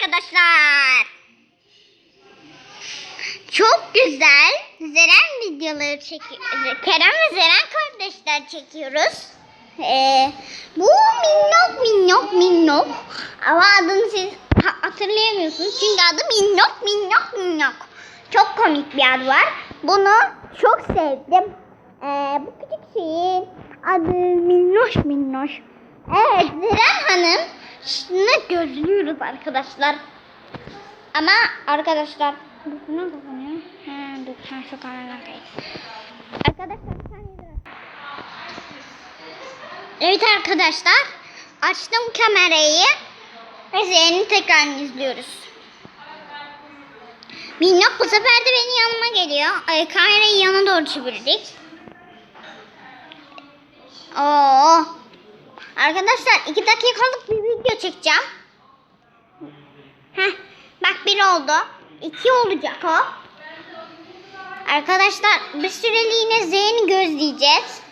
arkadaşlar. Çok güzel Zeren videoları çekiyoruz. Kerem ve Zeren kardeşler çekiyoruz. Ee, bu minnok minnok minnok. Ama adını siz ha- hatırlayamıyorsunuz. Çünkü adı minnok minnok minnok. Çok komik bir adı var. Bunu çok sevdim. Ee, bu küçük şeyin adı minnoş minnoş. Evet Zeren Hanım şunu gözlüyoruz arkadaşlar. Ama arkadaşlar bu nasıl kapanıyor? Ha, dur ha, şu kameradan kayıt. Arkadaşlar. Evet arkadaşlar açtım kamerayı ve Zeyn'i tekrar izliyoruz. Minnok bu sefer de benim yanıma geliyor. Ay, kamerayı yana doğru çevirdik. Oo. Arkadaşlar iki dakikalık bir video çekeceğim. Heh, bak bir oldu. İki olacak o. Arkadaşlar bir süreliğine Z'ni gözleyeceğiz.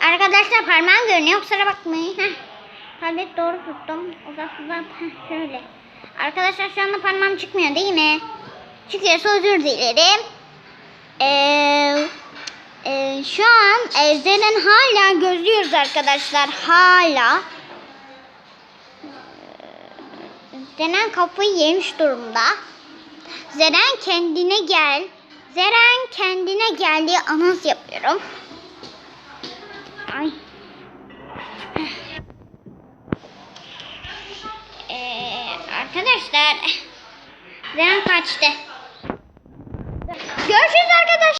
Arkadaşlar parmağım görünüyor kusura bakmayın. Heh. Tablet doğru tuttum. Uzat uzat. Heh, şöyle. Arkadaşlar şu anda parmağım çıkmıyor değil mi? Çıkıyorsa özür dilerim. Eee... Ee, şu an e, Zeren hala gözlüyoruz arkadaşlar. Hala. Ee, Zeren kafayı yemiş durumda. Zeren kendine gel. Zeren kendine gel diye anons yapıyorum. Ay. Ee, arkadaşlar. Zeren kaçtı. Görüşürüz arkadaşlar.